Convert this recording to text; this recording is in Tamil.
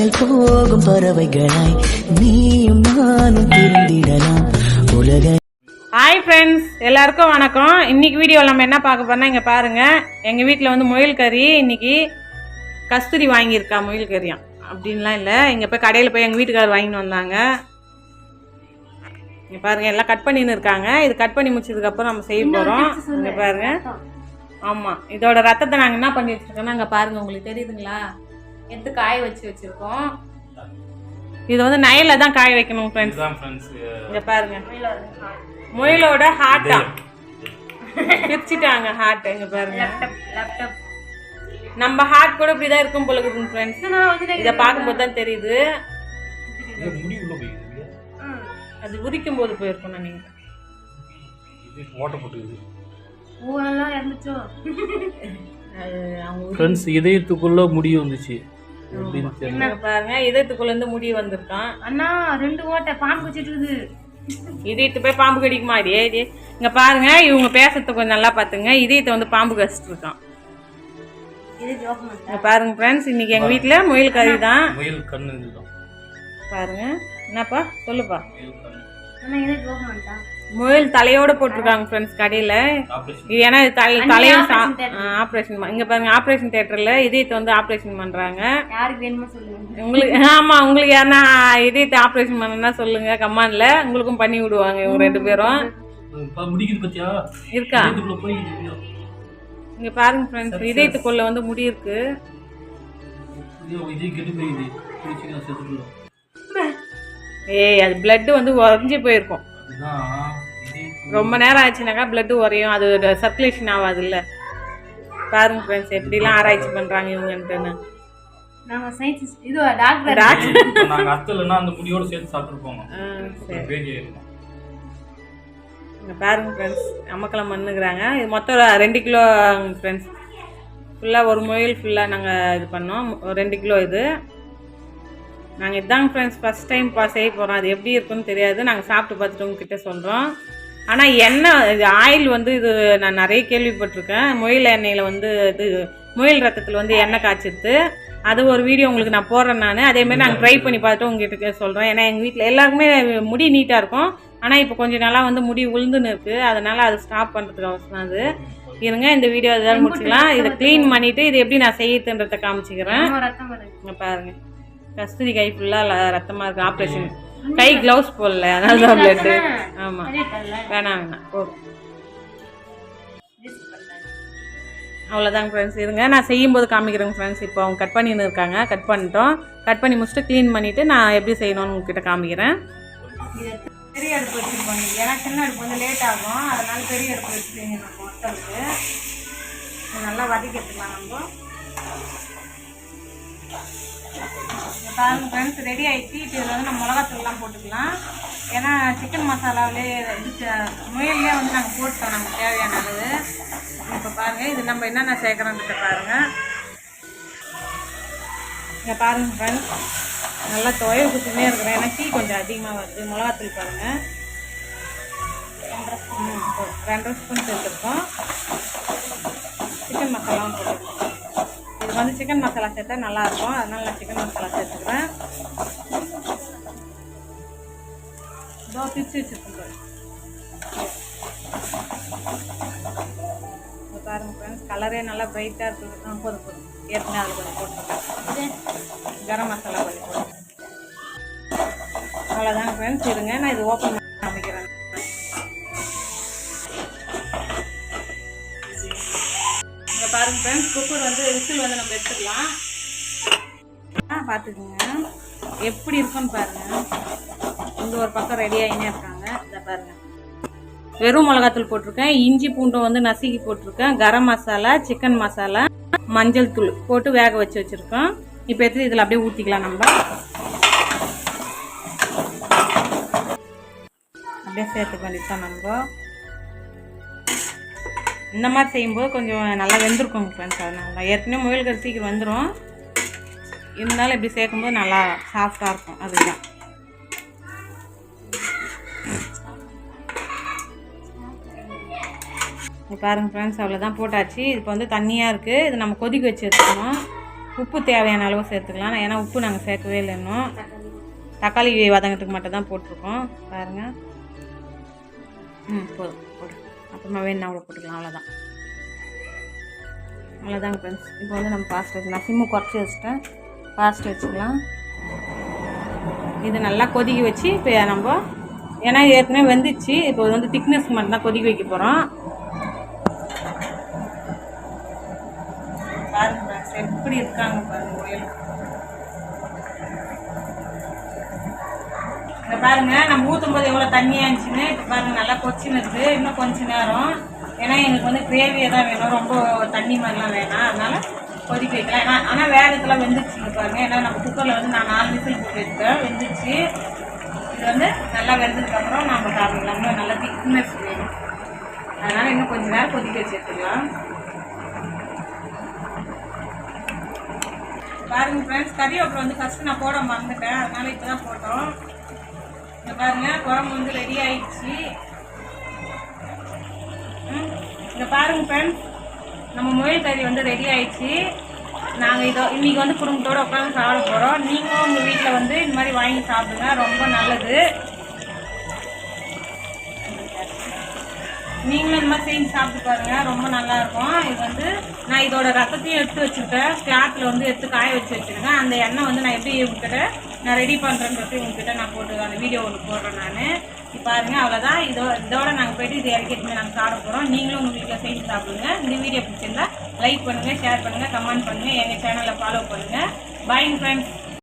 விண்ணை போகும் பறவைகளாய் நீயும் நானும் பிரிந்திடலாம் உலக ஹாய் ஃப்ரெண்ட்ஸ் எல்லாருக்கும் வணக்கம். இன்னைக்கு வீடியோவில் நம்ம என்ன பார்க்க போறோம்னா இங்கே பாருங்க. எங்கள் வீட்டில் வந்து முயல் கறி இன்னைக்கு கஸ்தூரி வாங்கியிருக்கா முயல் கறியாம் அப்படின்லாம் இல்லை. இங்கே போய் கடையில் போய் எங்கள் வீட்டுக்காரர் வாங்கிட்டு வந்தாங்க. இங்கே பாருங்க எல்லாம் கட் பண்ணின்னு இருக்காங்க. இது கட் பண்ணி முடிச்சதுக்கப்புறம் நம்ம செய்ய போகிறோம் இங்கே பாருங்க. ஆமாம் இதோட ரத்தத்தை நாங்கள் என்ன பண்ணி வச்சுருக்கோம்னா அங்கே பாருங்க உங்களுக்கு தெரியுதுங்களா? எடுத்து காய வச்சு வச்சுருக்கோம். இது வந்து நைலில் தான் காய வைக்கணும் ஃப்ரெண்ட்ஸ் இதுதான் ஃப்ரெண்ட்ஸ் இங்க பாருங்க. முயலோட ஹார்ட்டா பிரிச்சுட்டாங்க ஹார்ட் இங்க பாருங்க. நம்ம ஹார்ட் கூட இப்படிதான் இருக்கும் போல இருக்குது ஃப்ரெண்ட்ஸ் இத பார்க்கும்போது தான் தெரியுது. முடி உள்ள போயிருக்கு அது உரிக்கும் போது போயிருக்கும் நினைக்கிறேன். இது ஓட்ட போட்டுக்குது. ஊரெல்லாம் இறந்துச்சோ? அவங்க ஃப்ரெண்ட்ஸ் இதயத்துக்குள்ள முடி வந்துச்சு. பாருங்க இதயத்துக்குள்ள இருந்து முடி வந்திருக்கான். அண்ணா ரெண்டு ஓட்டை பாம்பு வச்சுட்டு இருக்குது இதயத்து போய் பாம்பு கடிக்குமா டே டே இங்க பாருங்க இவங்க பேசுறத கொஞ்சம் நல்லா பாத்துங்க இதயத்தை வந்து பாம்பு கடிச்சிட்டு இருக்கான் இது பாருங்க ஃப்ரெண்ட்ஸ் இன்னைக்கு எங்க வீட்ல முயல் கறி தான். முயல் கண்ணு பாருங்க. என்னப்பா? சொல்லுப்பா. முயல் தலையோட போட்டிருக்காங்க ஃப்ரெண்ட்ஸ் கடையில். இது ஏன்னா இது தலை தலையும். ஆப்ரேஷன் இங்கே பாருங்க ஆப்ரேஷன் தேட்டரில் இதயத்தை வந்து ஆப்ரேஷன் பண்ணுறாங்க யாருக்கு வேணுமோ சொல்லுங்க. உங்களுக்கு ஆமாம் உங்களுக்கு யாருன்னா இதயத்தை ஆப்ரேஷன் பண்ணணும்னா சொல்லுங்க கம்மான்ல. உங்களுக்கும் பண்ணி விடுவாங்க இவங்க ரெண்டு பேரும். இருக்கா? இங்கே பாருங்க ஃப்ரெண்ட்ஸ் இதயத்துக்குள்ள வந்து முடி இருக்கு. ஏய் அது blood வந்து உறைஞ்சி போயிருக்கும். ரொம்ப நேரம் ஆச்சுனாக்கா blood உறையும். அது சர்க்குலேஷன் ஆகாதுல்ல பாருங்க ஃப்ரெண்ட்ஸ் எப்படிலாம் ஆராய்ச்சி பண்ணுறாங்க இவங்கன்ட்டுன்னு. நாங்க சயின்ஸ் இது டாக்டர் டாக்டர் அந்த முடியோட சேர்த்து பேஜ் இங்க பாருங்க ஃப்ரெண்ட்ஸ் அம்மக்கெல்லாம் பண்ணுங்கிறாங்க. இது மொத்தம் ரெண்டு கிலோ ஃப்ரெண்ட்ஸ் ஃபுல்லாக ஒரு முயல் ஃபுல்லாக நாங்கள் இது பண்ணோம். ரெண்டு கிலோ இது. நாங்கள் இதாங்க ஃப்ரெண்ட்ஸ் ஃபஸ்ட் டைம் பா செய்ய போகிறோம் அது எப்படி இருக்குன்னு தெரியாது. நாங்கள் சாப்பிட்டு பார்த்துட்டு உங்ககிட்ட சொல்கிறோம் ஆனால் எண்ணெய் இது ஆயில் வந்து இது நான் நிறைய கேள்விப்பட்டிருக்கேன். முயல் எண்ணெயில் வந்து இது முயல் ரத்தத்தில் வந்து எண்ணெய் காய்ச்சிருது. அது ஒரு வீடியோ உங்களுக்கு நான் போடுறேன் நான். அதேமாதிரி நாங்கள் ட்ரை பண்ணி பார்த்துட்டு உங்ககிட்ட சொல்கிறேன் ஏன்னா எங்கள் வீட்டில் எல்லாருக்குமே முடி நீட்டாக இருக்கும். ஆனால் இப்போ கொஞ்ச நாளாக வந்து முடி உளுந்துன்னு இருக்குது அதனால் அது ஸ்டாப் பண்ணுறதுக்கு அவசியம் அது. இருங்க இந்த வீடியோ இதாக முடிச்சுக்கலாம். இதை க்ளீன் பண்ணிவிட்டு இது எப்படி நான் செய்யுதுன்றதை காமிச்சிக்கிறேன். ரத்தம் வருது. இங்க பாருங்க. கஸ்தூரி கை ஃபுல்லாக ரத்தமாக இருக்குது ஆப்ரேஷன் கை க்ளவுஸ் போடல. அதனால தான் பிளட்டு ஆமாம் வேணாம் வேணாம். போதும் அவ்வளோதாங்க ஃப்ரெண்ட்ஸ் இருங்க நான் செய்யும்போது காமிக்கிறேங்க ஃப்ரெண்ட்ஸ் இப்போ அவங்க கட் பண்ணின்னு இருக்காங்க. கட் பண்ணிட்டோம். கட் பண்ணி முடிச்சுட்டு க்ளீன் பண்ணிவிட்டு நான் எப்படி செய்யணும்னு உங்ககிட்ட காமிக்கிறேன். பெரிய அடுப்பு வச்சுருப்பாங்க ஏன்னா சின்ன அடுப்பு வந்து லேட் ஆகும். அதனால பெரிய அடுப்பு வச்சு செய்யணும் நம்ம இது நல்லா வதக்கி எடுத்துக்கலாம் நம்ம பாருங்க ஃப்ரெண்ட்ஸ் ரெடி ஆயிடுச்சு. இப்போ இதில் வந்து நம்ம மிளகாத்தூள்லாம் போட்டுக்கலாம். ஏன்னா சிக்கன் மசாலாவிலே முயல்லே வந்து நாங்கள் போட்டோம் நமக்கு தேவையான அளவு இப்போ பாருங்கள் இது நம்ம என்னென்ன சேர்க்குறோன்றத பாருங்கள் இங்கே பாருங்கள் ஃப்ரெண்ட்ஸ் நல்லா துவைய குத்துனே இருக்கிறேன். ஏன்னா டீ கொஞ்சம் அதிகமாக வருது. மிளகாத்தூள் பாருங்கள் ரெண்டரை ஸ்பூன் சேர்த்துருக்கோம். சிக்கன் மசாலாவும் போட்டுருக்கோம் இது வந்து சிக்கன் மசாலா சேர்த்தா நல்லாயிருக்கும் அதனால் நான் சிக்கன் மசாலா சேர்த்துக்கிறேன். இதோ பிரித்து வச்சுருக்கேன் பாருங்கள் இங்க ஃப்ரெண்ட்ஸ் கலரே நல்லா பிரைட்டாக இருக்குது. ஆ போதும் போதும் ஏற்கனவே அதில் கொஞ்சம் போட்டுருக்கேன். கரம் மசாலா கொஞ்சம் போடுறேன் அவ்வளோதாங்க ஃப்ரெண்ட்ஸ் இருங்க நான் இது ஓப்பன் பண்ணி காமிக்கிறேன். இங்கே பாருங்கள் ஃப்ரெண்ட்ஸ் குக்கர் வந்து விசில் வந்து நம்ம எடுத்துக்கலாம். ஆ பார்த்துக்குங்க. எப்படி இருக்குன்னு பாருங்கள் இந்த ஒரு பக்கம் ரெடி ஆகினே இருக்காங்க. இதை பாருங்க. வெறும் மிளகாத்தூள் போட்டிருக்கேன். இஞ்சி பூண்டும் வந்து நசுக்கி போட்டிருக்கேன். கரம் மசாலா சிக்கன் மசாலா மஞ்சள் தூள் போட்டு வேக வச்சு வச்சுருக்கோம். இப்போ எடுத்து இதில் அப்படியே ஊற்றிக்கலாம் நம்ம. அப்படியே சேர்த்துக்க வேண்டியதுதான் நம்ம. இந்த மாதிரி செய்யும்போது கொஞ்சம் நல்லா வெந்திருக்கும் ஃப்ரெண்ட்ஸ் அதனால ஏற்கனவே முயல்கள் சீக்கிரம் வந்துடும் இருந்தாலும் இப்படி சேர்க்கும்போது நல்லா சாஃப்டாக இருக்கும். அதுதான். இப்போ ஃப்ரெண்ட்ஸ் அவ்வளோதான் போட்டாச்சு. இப்போ வந்து தண்ணியாக இருக்குது இது நம்ம கொதிக்க வச்சு எடுத்துக்கணும் உப்பு தேவையான அளவு சேர்த்துக்கலாம். ஏன்னா உப்பு நாங்கள் சேர்க்கவே இல்லை இன்னும். தக்காளி வதங்கிறதுக்கு மட்டும் தான் போட்டிருக்கோம். பாருங்கள் ம் போதும். போடு. அப்புறமா வேணும் அவ்வளோ போட்டுக்கலாம். அவ்வளோதான் அவ்வளோதாங்க ஃப்ரெண்ட்ஸ் இப்போ வந்து நம்ம ஃபாஸ்ட் வச்சுக்கலாம். சிம்மு குறைச்சி வச்சுட்டேன். ஃபாஸ்ட் வச்சுக்கலாம். இது நல்லா கொதிக்க வச்சு இப்போ நம்ம ஏன்னா ஏற்கனவே வெந்துச்சு. இப்போ வந்து திக்னஸ் மட்டும் தான் கொதிக்க வைக்க போகிறோம் பாருங்க friends, எப்படி இருக்காங்க பாருங்க முயல் பாருங்க நம்ம ஊற்றும் போது எவ்வளோ தண்ணியாக இருந்துச்சுன்னு இப்போ பாருங்க நல்லா கொச்சின்னு இருக்குது. இன்னும் கொஞ்ச நேரம். ஏன்னா எங்களுக்கு வந்து கிரேவியை தான் வேணும். ரொம்ப தண்ணி மாதிரிலாம் வேணாம். அதனால கொதிக்க வைக்கலாம் ஏன்னா ஆனால் வேகத்தில் வெந்துச்சுங்க பாருங்க. ஏன்னா நம்ம குக்கரில் வந்து நான் நாலு விசில் போட்டு எடுத்தேன் வெந்துச்சு இது வந்து நல்லா வெந்ததுக்கப்புறம் நம்ம சாப்பிடலாம். இன்னும் நல்லா திக்னஸ் வேணும். அதனால் இன்னும் கொஞ்ச நேரம் கொதிக்க வச்சு எடுத்துக்கலாம் பாருங்க ஃப்ரெண்ட்ஸ் கறிவேப்பிலை வந்து ஃபஸ்ட்டு நான் போட மறந்துட்டேன். அதனால் இப்போ தான் போட்டோம். இந்த பாருங்கள் குழம்பு வந்து ரெடி ஆயிடுச்சு. இந்த பாருங்கள் பாருங்க ஃப்ரெண்ட்ஸ் நம்ம முயல் கறி வந்து ரெடி ஆயிடுச்சு. நாங்கள் இதோ இன்றைக்கி வந்து குடும்பத்தோடு உட்காந்து சாப்பிட போகிறோம் நீங்களும் உங்கள் வீட்டில் வந்து இந்த மாதிரி வாங்கி சாப்பிடுங்க ரொம்ப நல்லது. நீங்களும் இந்த மாதிரி செஞ்சு சாப்பிட்டு பாருங்க ரொம்ப நல்லா இருக்கும். இது வந்து நான் இதோட ரசத்தையும் எடுத்து வச்சுருக்கேன். கிளாத்தில் வந்து எடுத்து காய வச்சு வச்சுருக்கேன். அந்த எண்ணெய் வந்து நான் எப்படி உங்ககிட்ட நான் ரெடி பண்ணுறேன்றது உங்ககிட்ட நான் போட்டு அந்த வீடியோ ஒன்று போடுறேன் நான். இப்போ பாருங்க அவ்வளோதான் இதோ இதோட நாங்கள் போயிட்டு இது இறக்கிட்டு நாங்கள் சாப்பிட போகிறோம் நீங்களும் உங்கள் வீட்டில் செஞ்சு சாப்பிடுங்க. இந்த வீடியோ பிடிச்சிருந்தா லைக் பண்ணுங்கள் ஷேர் பண்ணுங்கள் கமெண்ட் பண்ணுங்கள் எங்கள் சேனலை ஃபாலோ பண்ணுங்கள் பாய் ஃப்ரெண்ட்ஸ்